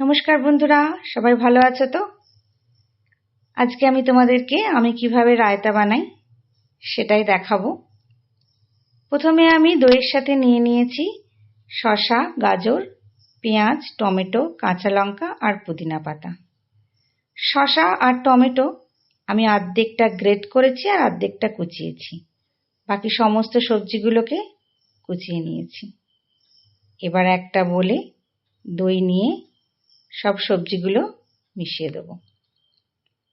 নমস্কার বন্ধুরা, সবাই ভালো আছো তো? আজকে আমি তোমাদেরকে আমি কীভাবে রায়তা বানাই সেটাই দেখাবো। প্রথমে আমি দইয়ের সাথে নিয়ে নিয়েছি শসা, গাজর, পেঁয়াজ, টমেটো, কাঁচা লঙ্কা আর পুদিনা পাতা। শসা আর টমেটো আমি অর্ধেকটা গ্রেট করেছি আর অর্ধেকটা কুচিয়েছি। বাকি সমস্ত সবজিগুলোকে কুচিয়ে নিয়েছি। এবার একটা বলে দই নিয়ে সব সবজিগুলো মিশিয়ে দেব।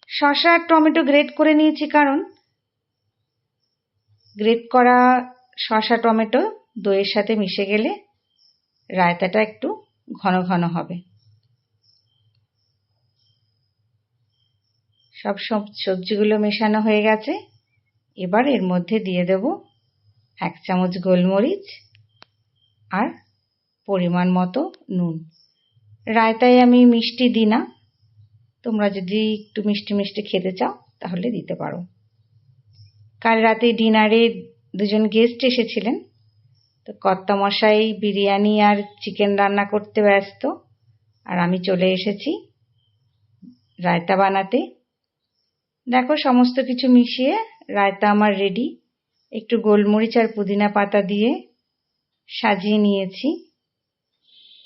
শসা আর টমেটো গ্রেট করে নিয়েছি কারণ গ্রেট করা শসা, টমেটো দইয়ের সাথে মিশে গেলে রায়তাটা একটু ঘন ঘন হবে। সব সবজিগুলো মেশানো হয়ে গেছে। এবার এর মধ্যে দিয়ে দেব এক চামচ গোলমরিচ আর পরিমাণ মতো নুন। রায়তায় আমি মিষ্টি দিই না। তোমরা যদি একটু মিষ্টি মিষ্টি খেতে চাও, তাহলে দিতে পারো। কাল রাতে ডিনারে দুজন গেস্ট এসেছিলেন। তো কর্তামশাই বিরিয়ানি আর চিকেন রান্না করতে ব্যস্ত, আর আমি চলে এসেছি রায়তা বানাতে। দেখো, সমস্ত কিছু মিশিয়ে রায়তা আমার রেডি একটু গোলমরিচ আর পুদিনা পাতা দিয়ে সাজিয়ে নিয়েছি।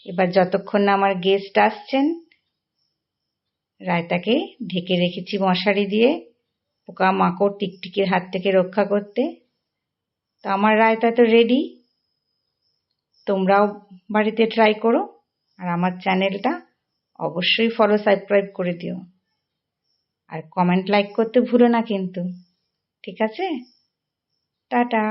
এবার যতক্ষণ না আমার গেস্ট আসছেন, রায়তাকে ঢেকে রেখেছি মশারি দিয়ে পোকা মাকড় টিকটিকির হাত থেকে রক্ষা করতে। তো আমার রায়তা তো রেডি তোমরাও বাড়িতে ট্রাই করো, আর আমার চ্যানেলটা অবশ্যই ফলো সাবস্ক্রাইব করে দিও। আর কমেন্ট লাইক করতে ভুলো না কিন্তু। ঠিক আছে? টাটা।